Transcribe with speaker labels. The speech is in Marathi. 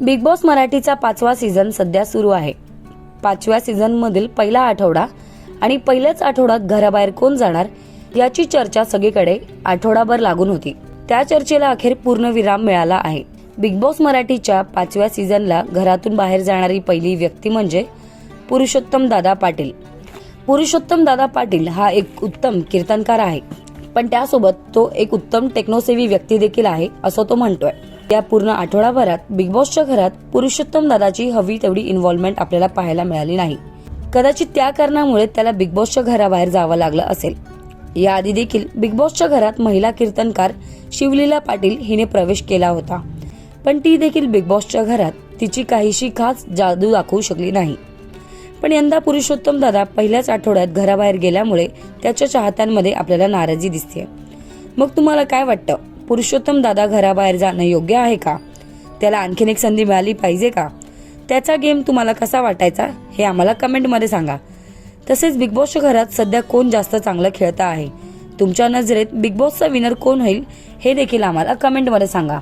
Speaker 1: बिग बॉस मराठीचा पाचवा सीझन सध्या सुरू आहे. पाचव्या सीझनमधील पहिला आठवडा आणि पहिल्याच आठवड्यात घराबाहेर कोण जाणार याची चर्चा सगळीकडे आठवडाभर लागून होती. त्या चर्चेला अखेर पूर्ण विराम मिळाला आहे. बिग बॉस मराठीच्या पाचव्या सीझनला घरातून बाहेर जाणारी पहिली व्यक्ती म्हणजे पुरुषोत्तम दादा पाटील. पुरुषोत्तम दादा पाटील हा एक उत्तम कीर्तनकार आहे. पण त्यासोबत तो एक उत्तम टेक्नोसेवी व्यक्ती देखील आहे असं तो म्हणतोय. या पूर्ण आठवडाभरात बिग बॉसच्या घरात पुरुषोत्तम दादाची हवी तेवढी इन्व्हॉल्वमेंट आपल्याला पाहायला मिळाली नाही. कदाचित त्या कारणामुळे त्याला बिग बॉसच्या घराबाहेर जावं लागलं असेल. याआधी देखील बिग बॉसच्या घरात महिला कीर्तनकार शिवलीला पाटील हिने प्रवेश केला होता. पण ती देखील बिग बॉसच्या घरात तिची काहीशी खास जादू दाखवू शकली नाही. पण यंदा पुरुषोत्तम दादा पहिल्याच आठवड्यात घराबाहेर गेल्यामुळे त्याच्या चाहत्यांमध्ये आपल्याला नाराजी दिसते मग तुम्हाला काय वाटतं? पुरुषोत्तम दादा घराबाहेर जाणं योग्य आहे का? त्याला आणखीन एक संधी मिळाली पाहिजे का? त्याचा गेम तुम्हाला कसा वाटायचा हे आम्हाला कमेंटमध्ये सांगा. तसेच बिग बॉसच्या घरात सध्या कोण जास्त चांगलं खेळतं आहे? तुमच्या नजरेत बिग बॉसचा विनर कोण होईल हे देखील आम्हाला कमेंटमध्ये सांगा.